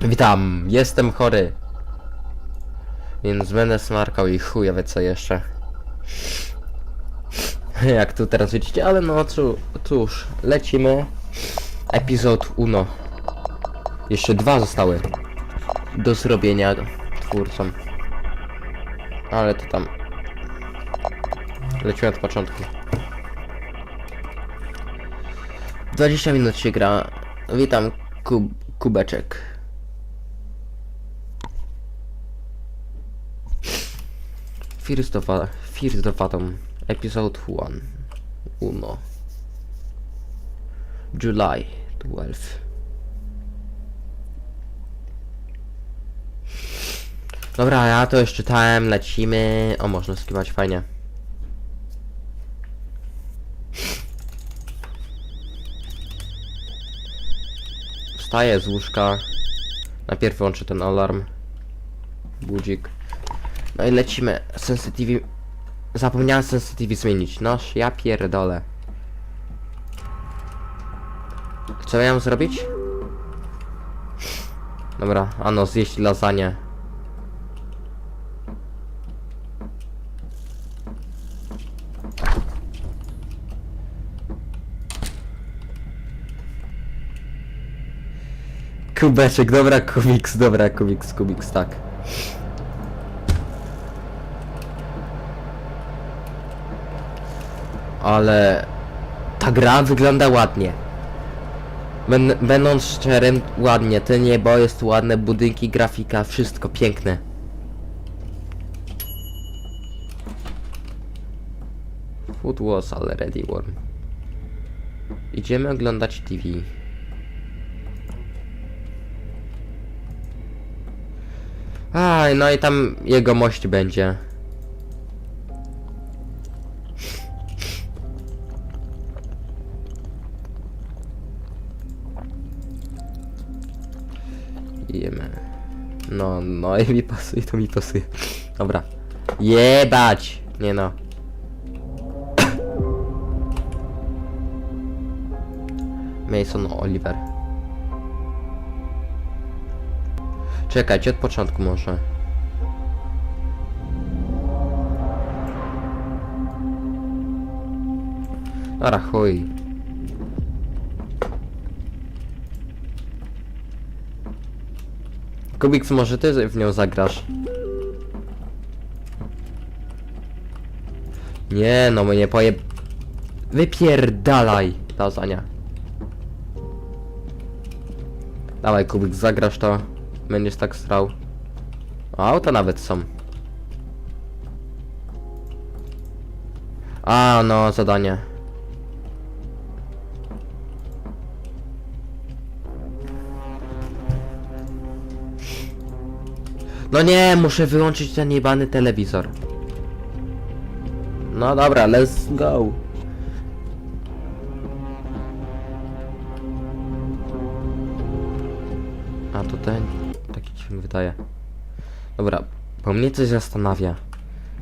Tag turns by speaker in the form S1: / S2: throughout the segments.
S1: Witam, jestem chory. Więc będę smarkał i chuja wie co jeszcze. Jak tu teraz widzicie, ale no cóż, cóż lecimy. Epizod uno. Jeszcze dwa zostały. Do zrobienia twórcom. Ale to tam. Lecimy od początku. 20 minut się gra. Witam, kub, kubeczek. First of, First of Atom, Episode 1. Uno. July 12. Dobra, ja to już czytałem, lecimy. O, można skiwać, fajnie. Wstaję z łóżka. Najpierw włączę ten alarm. Budzik. No i lecimy. Sensitivity... Zapomniałem sensitivity zmienić. Noż, ja pierdolę. Co mam zrobić? Dobra, ano, zjeść lasagne. Kubeczek, dobra, kubiks, dobra, kubiks, kubiks, tak. Ale ta gra wygląda ładnie. Będ, będąc szczerym, ładnie. Te niebo jest ładne, budynki, grafika, wszystko piękne. Food was already warm. Idziemy oglądać TV. Aj, no i tam jego mość będzie. Jemy. No, no i mi pasuje, to mi pasuje. Dobra. Jebać! Nie no. Mason Oliver. Czekajcie, od początku może. Ara chuj. Kubiks, może ty w nią zagrasz? Nie, no mnie poje... Wypierdalaj, Tazania. Dawaj, Kubik, zagrasz to. Będziesz tak strał. Auta nawet są. A, no, zadanie. No nie, muszę wyłączyć ten jebany telewizor. No dobra, let's go. A to ten taki dźwięk wydaje. Dobra, bo mnie coś zastanawia.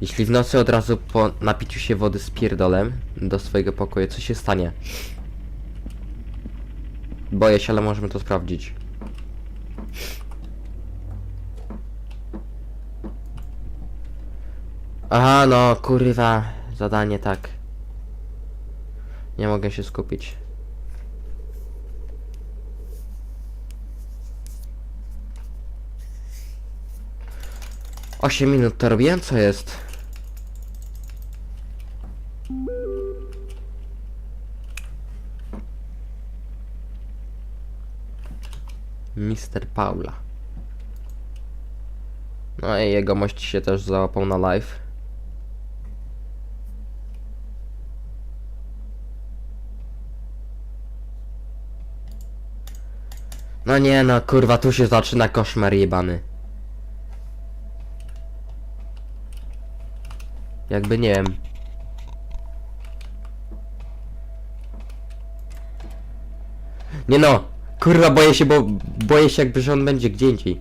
S1: Jeśli w nocy od razu po napiciu się wody z pierdolem do swojego pokoju, co się stanie? Boję się, ale możemy to sprawdzić. Aha, no kurwa, zadanie tak. Nie mogę się skupić. Osiem minut to robiłem? Co jest? Mister Paula. No i jego mość się też załapał na live. No nie no, kurwa, tu się zaczyna koszmar jebany. Jakby nie wiem. Nie no, kurwa, boję się, bo boję się jakby, że on będzie gdzie indziej.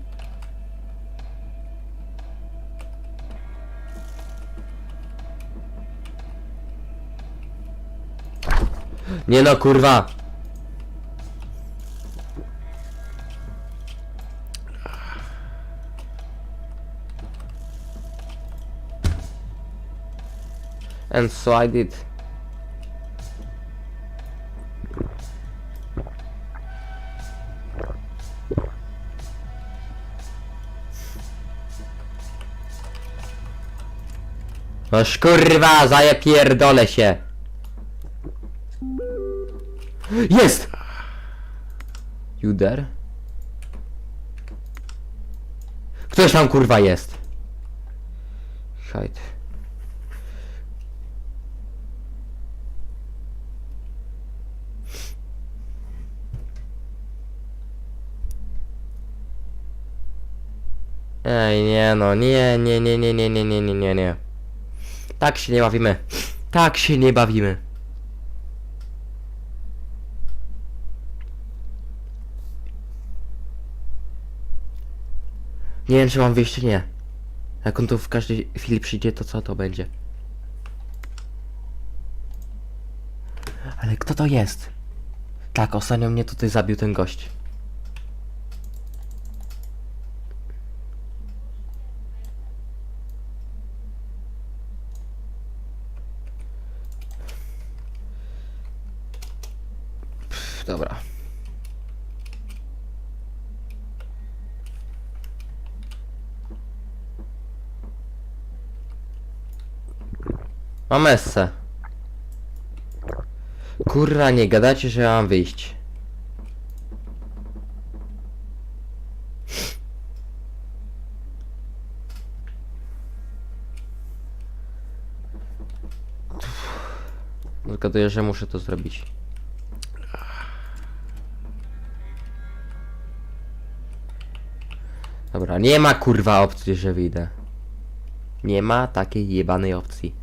S1: Nie no, kurwa. And so I did. Noż kurwa, zaje pierdolę się. Jest! Juder? Ktoś tam kurwa jest. Hajt. Ej, nie no, nie, nie, nie, nie, nie, nie, nie, nie, nie, nie. Tak się nie bawimy. Tak się nie bawimy. Nie wiem, czy mam wyjść, czy nie. Jak on tu w każdej chwili przyjdzie, to co to będzie? Ale kto to jest? Tak, ostatnio mnie tutaj zabił ten gość. Pff, dobra. Mam esse. Kurwa, nie gadacie, że mam wyjść. Zgaduję, że muszę to zrobić. Dobra, nie ma kurwa opcji, że wyjdę. Nie ma takiej jebanej opcji.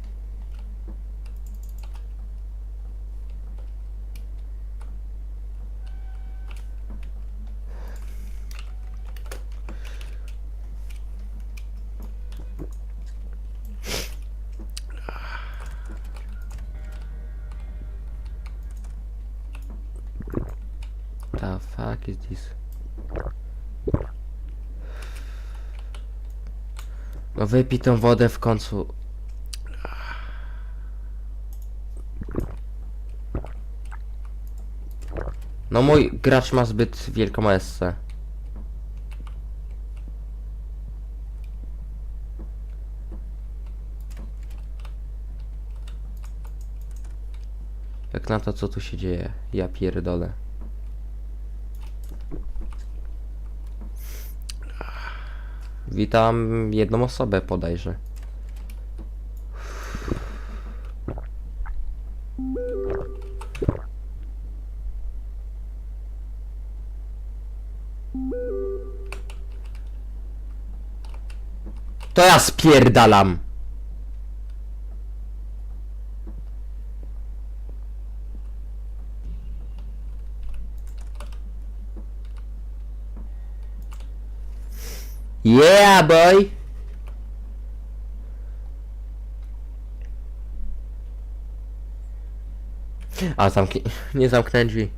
S1: The fuck is this? No wypij tą wodę w końcu. No mój gracz ma zbyt wielką essę. Jak na to co tu się dzieje, ja pierdolę. Witam jedną osobę podajże. To ja spierdalam. Yeah, boy! A, zamknij. Nie zamknę drzwi.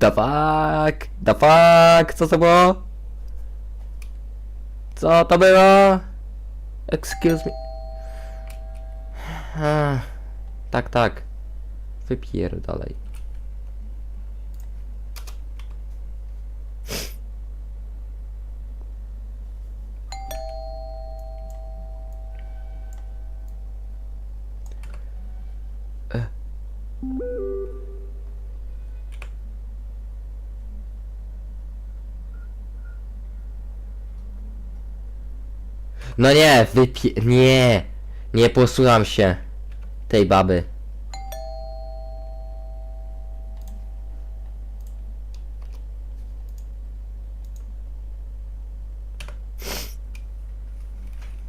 S1: Da fuck? Da fuck? Co to było? Co to było? Excuse me. Tak, tak. Wypierdalaj. E. No nie, wypie... Nie! Nie posłucham się tej baby.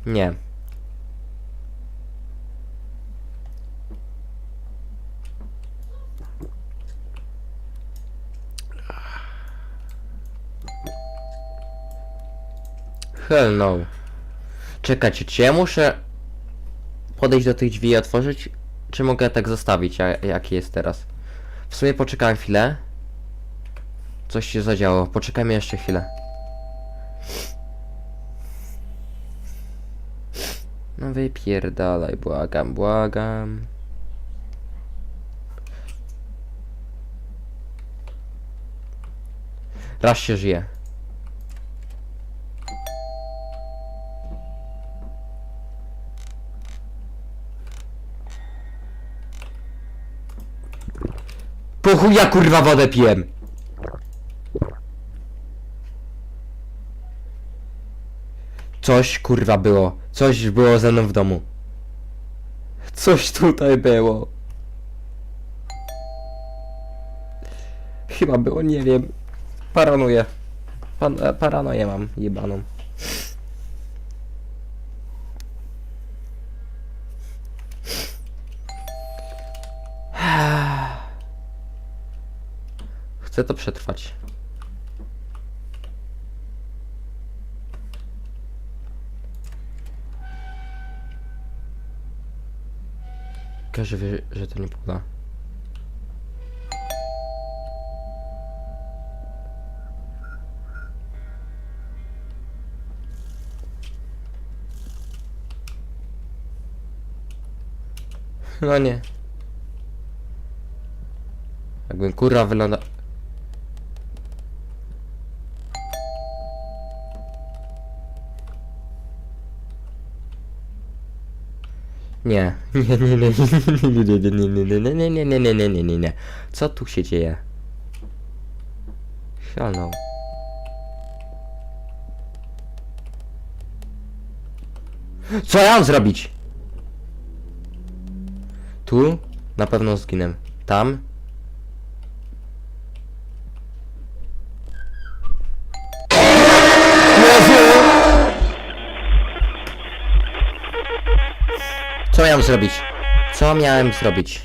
S1: Nie. Hell no. Czekajcie, czy ja muszę podejść do tych drzwi i otworzyć? Czy mogę tak zostawić, jak, jaki jest teraz? W sumie poczekałem chwilę. Coś się zadziało. Poczekajmy jeszcze chwilę. No wypierdalaj, błagam, błagam. Raz się żyje. Po chuja kurwa wodę pijem. Coś kurwa było. Coś było ze mną w domu. Coś tutaj było. Chyba było, nie wiem. Paranuję. Pan, e, paranoję mam jebaną. Chcę to przetrwać. Każdy wie, że to nie poda. No nie. Jakbym kurwa wygląda... Nie, nie, nie, nie, nie, nie, nie, nie, nie, nie, nie, nie, nie, nie, nie, nie. Co tu się dzieje? Hello. Co ja mam zrobić? Tu? Na pewno zginę. Tam? Miałem zrobić? Co miałem zrobić?